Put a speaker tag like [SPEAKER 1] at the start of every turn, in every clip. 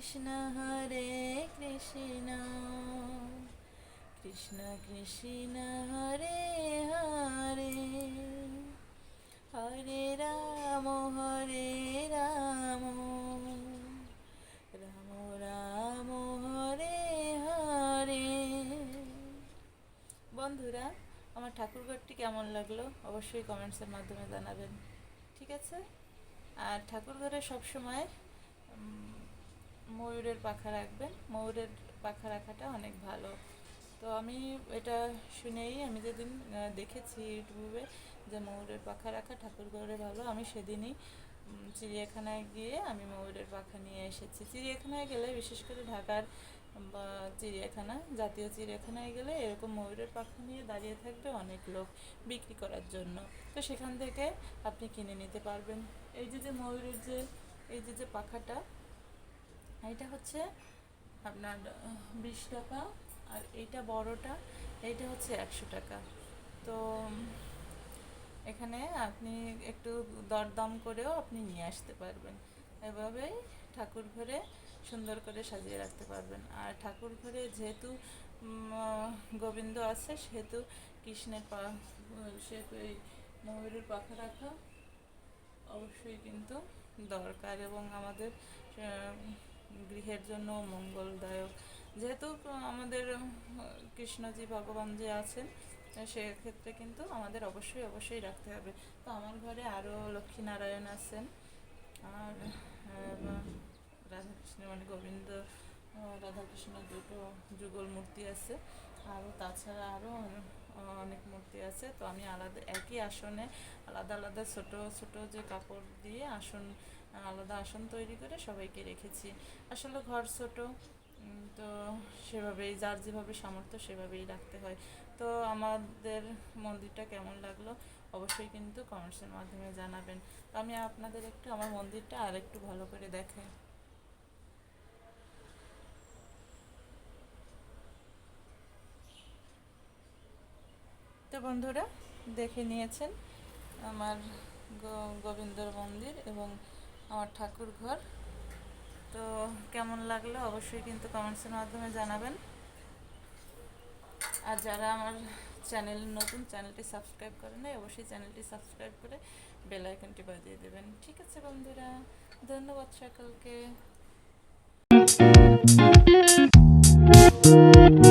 [SPEAKER 1] কৃষ্ণ হরে কৃষ্ণ কৃষ্ণ কৃষ্ণ হরে হরে হরে রাম হরে রাম রাম রাম হরে হরে
[SPEAKER 2] বন্ধুরা আমার ঠাকুরঘরটি কেমন লাগলো অবশ্যই কমেন্টসের মাধ্যমে জানাবেন ঠিক আছে আর ঠাকুরঘরে সবসময় ময়ূরের পাখা রাখবেন ময়ূরের পাখা রাখাটা অনেক ভালো তো আমি এটা শুনেই আমি যেদিন দেখেছি ইউটিউবে যে ময়ূরের পাখা রাখা ঠাকুর ঘরে ভালো আমি সেদিনই চিড়িয়াখানায় গিয়ে আমি ময়ূরের পাখা নিয়ে এসেছি চিড়িয়াখানায় গেলে বিশেষ করে ঢাকার বা চিড়িয়াখানা জাতীয় চিড়িয়াখানায় গেলে এরকম ময়ূরের পাখা নিয়ে দাঁড়িয়ে থাকবে অনেক লোক বিক্রি করার জন্য তো সেখান থেকে আপনি কিনে নিতে পারবেন এই যে যে ময়ূরের যে এই যে যে পাখাটা এটা হচ্ছে আপনার বিশ টাকা আর এইটা বড়টা এইটা হচ্ছে একশো টাকা তো এখানে আপনি একটু দরদম করেও আপনি নিয়ে আসতে পারবেন এভাবেই ঠাকুর ঘরে সুন্দর করে সাজিয়ে রাখতে পারবেন আর ঠাকুর ঘরে যেহেতু গোবিন্দ আছে সেহেতু কৃষ্ণের পা সে ময়ূরের পাখা রাখা অবশ্যই কিন্তু দরকার এবং আমাদের গৃহের জন্য মঙ্গলদায়ক যেহেতু আমাদের কৃষ্ণজি ভগবান যে আছেন সেক্ষেত্রে কিন্তু আমাদের অবশ্যই অবশ্যই রাখতে হবে তো আমার ঘরে আরও লক্ষ্মীনারায়ণ আছেন আর রাধাকৃষ্ণ মানে গোবিন্দ রাধাকৃষ্ণ দুটো যুগল মূর্তি আছে আরও তাছাড়া আরও অনেক মূর্তি আছে তো আমি আলাদা একই আসনে আলাদা আলাদা ছোট ছোট যে কাপড় দিয়ে আসন আলাদা আসন তৈরি করে সবাইকে রেখেছি আসলে ঘর ছোটো তো সেভাবেই যার যেভাবে সামর্থ্য সেভাবেই রাখতে হয় তো আমাদের মন্দিরটা কেমন লাগলো অবশ্যই কিন্তু কমেন্টসের মাধ্যমে জানাবেন তো আমি আপনাদের একটু আমার মন্দিরটা আর একটু ভালো করে দেখাই তো বন্ধুরা দেখে নিয়েছেন আমার গোবিন্দর মন্দির এবং আমার ঠাকুর ঘর তো কেমন লাগলো অবশ্যই কিন্তু কমেন্টসের মাধ্যমে জানাবেন আর যারা আমার চ্যানেল নতুন চ্যানেলটি সাবস্ক্রাইব করে নাই অবশ্যই চ্যানেলটি সাবস্ক্রাইব করে বেল আইকনটি বাজিয়ে দেবেন ঠিক আছে বন্ধুরা ধন্যবাদ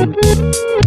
[SPEAKER 2] সকলকে